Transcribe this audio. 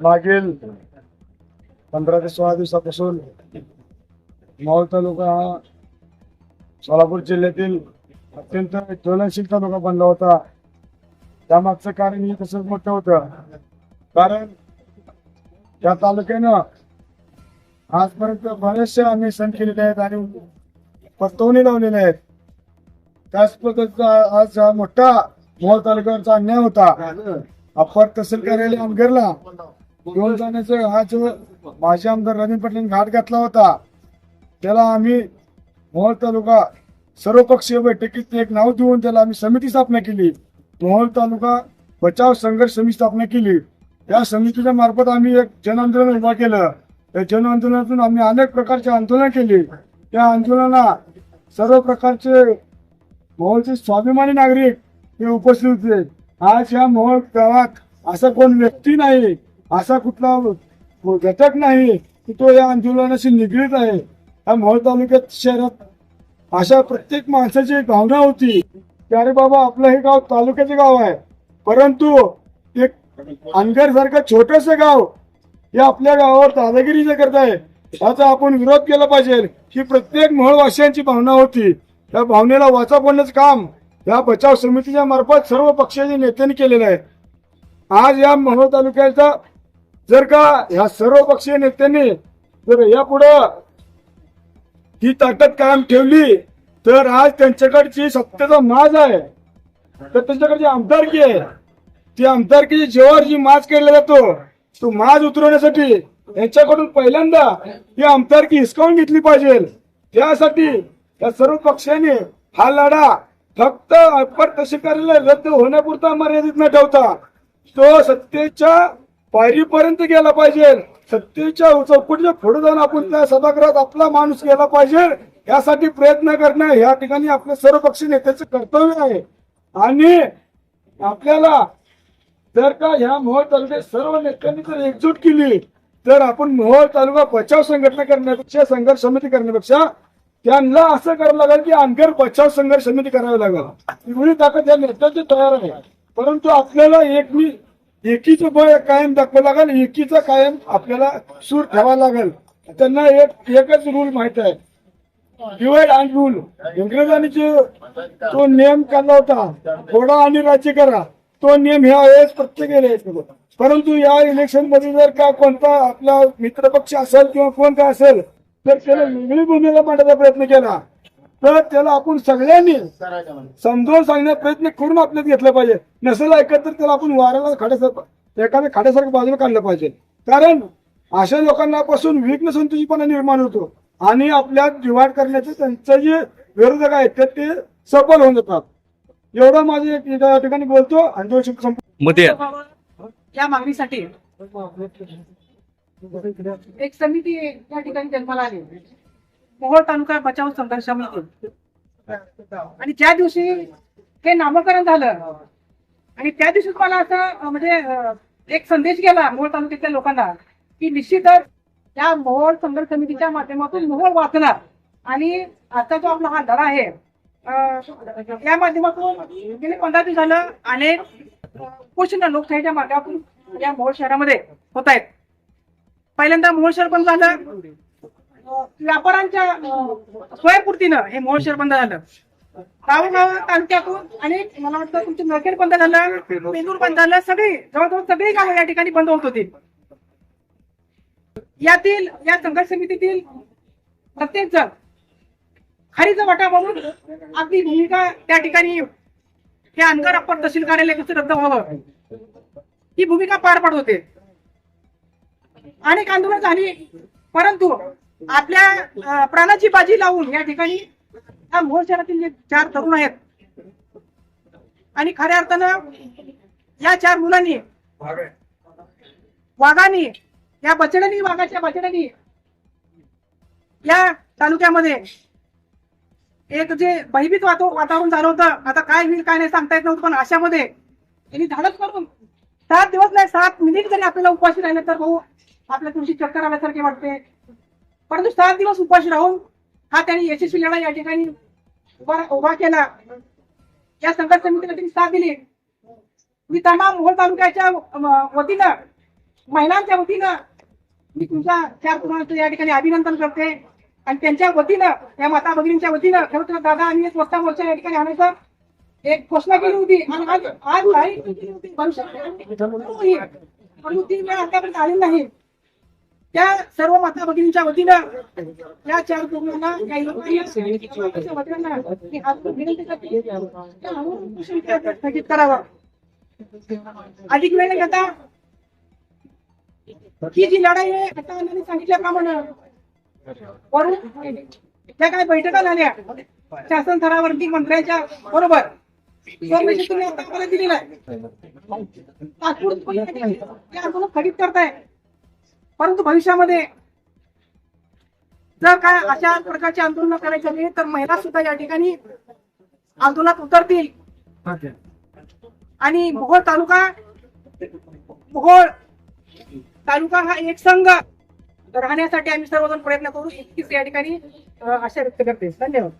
मागील पंधरा ते सोळा दिवसापासून मावळ तालुका हा सोलापूर जिल्ह्यातील अत्यंत ज्वलनशील तालुका बनला होता. त्यामागचं कारण हे तसंच मोठं होतं. कारण त्या तालुक्यानं आजपर्यंत बरेचसे आम्ही सण केलेले आहेत आणि पतवणी लावलेले आहेत. त्याच पद्धतीचा आज मोठा मोहोळ तालुक्यावरचा अन्याय होता. अप्पर तहसील कार्यालय अनगरला घेऊन जाण्याचं हा जो माजी आमदार रवीन पाटील घाट घातला होता. त्याला आम्ही मोहोळ तालुका सर्वपक्षीय बैठकीत एक नाव देऊन त्याला आम्ही समिती स्थापना केली. मोहोळ तालुका बचाव संघर्ष समिती स्थापना केली. त्या समितीच्या मार्फत आम्ही एक जन आंदोलन उभा केलं. त्या जन आंदोलनातून आम्ही अनेक प्रकारचे आंदोलन केली. त्या आंदोलनाला सर्व प्रकारचे मोहोळचे स्वाभिमानी नागरिक हे उपस्थित होते. आज या मोहोळ गावात असा कोण व्यक्ती नाही असा कुठला घटक नाही की तो या आंदोलनाशी निगडीत आहे. या मोहोळ तालुक्यात शहरात अशा प्रत्येक माणसाची एक भावना होती की अरे बाबा आपलं हे गाव तालुक्याचे गाव आहे. परंतु एक अनगर सारखं छोटस गाव हे आपल्या गावावर दादागिरी जे करत आहे याचा आपण विरोध केला पाहिजे. ही प्रत्येक मोहळवासियांची भावना होती. त्या भावनेला वाचा पडण्याचं काम या बचाव समितीच्या मार्फत सर्व पक्षाच्या नेत्यांनी केलेलं आहे. आज या मोहोळ तालुक्याचा जर का ह्या सर्व पक्षीय नेत्यांनी जर यापुढं ही ताकद कायम ठेवली तर आज त्यांच्याकडची सत्तेचा माज आहे. तर त्यांच्याकडची आमदारकी आहे. ती आमदारकीची जेव्हा जी माज केला जातो तो माज उतरवण्यासाठी यांच्याकडून पहिल्यांदा ही आमदारकी हिसकावून घेतली पाहिजे. त्यासाठी या सर्व पक्षांनी हा लढा फक्त अपर तहसील रद्द होण्यापुरता मर्यादित न ठेवता तो सत्तेच्या पायरीपर्यंत गेला पाहिजे. सत्तेच्या चौकटीच्या पुढे जाऊन आपण त्या सभागृहात आपला माणूस गेला पाहिजे. यासाठी प्रयत्न करणं या ठिकाणी आपल्या सर्व पक्ष नेत्याचं कर्तव्य आहे. आणि आपल्याला जर का ह्या मोहोळ तालुक्यात सर्व नेत्यांनी जर एकजूट केली तर आपण मोहोळ तालुका बचाव संघटना करण्यापेक्षा संघर्ष समिती करण्यापेक्षा त्यांना असं करावं लागेल की अनगर बचाव संघर्ष समिती करावी लागेल. एवढी ताकद या नेत्याची तयार आहे. परंतु आपल्याला एक मी एकीचं बळ कायम दाखवावं लागेल एकीचा कायम आपल्याला सूर ठेवावा लागेल. त्यांना एक एकच रूल माहीत आहे. डिवाइड अँड रूल इंग्रजांनी जो तो नियम काढला होता. थोडा आणि राज्य करा. तो नियम ह्या वेळेस प्रत्येक परंतु या इलेक्शनमध्ये जर का कोणता आपला मित्रपक्ष असेल किंवा कोण काय असेल तर त्याला वेगळी भूमिका मांडायचा प्रयत्न केला. तर त्याला आपण सगळ्यांनी समजावून सांगण्याचा प्रयत्न करून आपल्यात घेतला पाहिजे. नसेल ऐकत तर त्याला आपण वाऱ्याला खाड्यासारखं एखाद्या खाड्यासारखं बाजूला काढलं पाहिजे. कारण अशा लोकांना पासून विघ्न संतोषीपणा निर्माण होतो. आणि आपल्या डिवाइड करण्याचे त्यांचे जे विरोधक आहेत तर ते सफल होऊन जातात. एवढं माझे या ठिकाणी बोलतो. आणि या मागणीसाठी एक समिती या ठिकाणी जन्माला आली. मोहोळ तालुका बचाव संघर्ष समिती आणि ज्या दिवशी हे नामकरण झालं आणि त्या दिवशी मला असं म्हणजे एक संदेश गेला मोहोळ तालुक्यातल्या लोकांना की निश्चितच त्या मोहोळ संघर्ष समितीच्या माध्यमातून मोहोळ वाचणार. आणि आता जो आपला हा धडा आहे या माध्यमातून गेले पंधरा दिवस झालं अनेक पोषण लोकशाहीच्या मार्गातून या मोहोळ शहरामध्ये होत आहेत. पहिल्यांदा मोहोळ शहर पण झालं. व्यापाऱ्यांच्या अं, स्वयंपूर्तीनं हे मोहोळ शहर बंद झालं. गावोगाव तालुक्यातून आणि मला वाटतं तुमचे नरखेड बंद झालं पेंदूर बंद झालं सगळी जवळजवळ सगळी गावं या ठिकाणी बंद होत होती. यातील या संघर्ष समितीतील प्रत्येक जण खारीचा वाटा म्हणून आपली भूमिका त्या ठिकाणी हे अनगर अप्पर तहसील कार्यालय कसं रद्द व्हावं ही भूमिका पार पाडत होते. अनेक आंदोलन झाली परंतु आपल्या प्राणाची बाजी लावून या ठिकाणी या मोहोळ शहरातील जे चार तरुण आहेत. आणि खऱ्या अर्थानं या चार मुलांनी वाघानी या बछड्यांनी वाघाच्या बछड्यांनी या तालुक्यामध्ये एक जे भयभीत वातो- वातावरण झालं होतं. आता काय होईल काय नाही सांगता येत नव्हतं पण अशामध्ये त्यांनी धाडस करून सात दिवस नाही सात मिनिट जरी आपल्याला उपाशी राहिले तर भाऊ आपल्या तुमची चक्कर आल्यासारखे वाटते. परंतु सात दिवस उपाशी राहून हा त्यांनी यशस्वी लढा या ठिकाणी उभा उभा केला. या संघर्ष समितीला त्यांनी साथ दिली. मी तमाम मोहोळ तालुक्याच्या वतीनं महिलांच्या वतीनं मी तुमच्या चार तरुणांचं या ठिकाणी अभिनंदन करते. आणि त्यांच्या वतीनं या माता भगिनींच्या वतीनं खरं तर दादा आम्ही एक स्वतः मोर्चा या ठिकाणी आणायचं. एक घोषणा केली होती. आणि आज आज तारीख होती परंतु ती वेळ आतापर्यंत आली नाही. त्या सर्व माता भगिनींच्या वतीनं या चार तरुणांना स्थगित करावा. अधिक वेळ घेता ही जी लढाई आहे आता अण्णांनी सांगितल्याप्रमाणे वरून त्या काय बैठका झाल्या. शासन स्तरावरती मंत्र्यांच्या बरोबर. तुम्ही आता आम्हाला दिलेला आहे. तात्पुरत स्थगित करताय. परंतु भविष्यामध्ये जर काय अशा प्रकारचे आंदोलन करायचे झाले तर महिला सुद्धा या ठिकाणी आंदोलनात उतरतील. आणि मोहोळ तालुका मोहोळ तालुका हा एक संघ राहण्यासाठी आम्ही सर्वजण प्रयत्न करू. इतकीच या ठिकाणी आशा व्यक्त करते. धन्यवाद.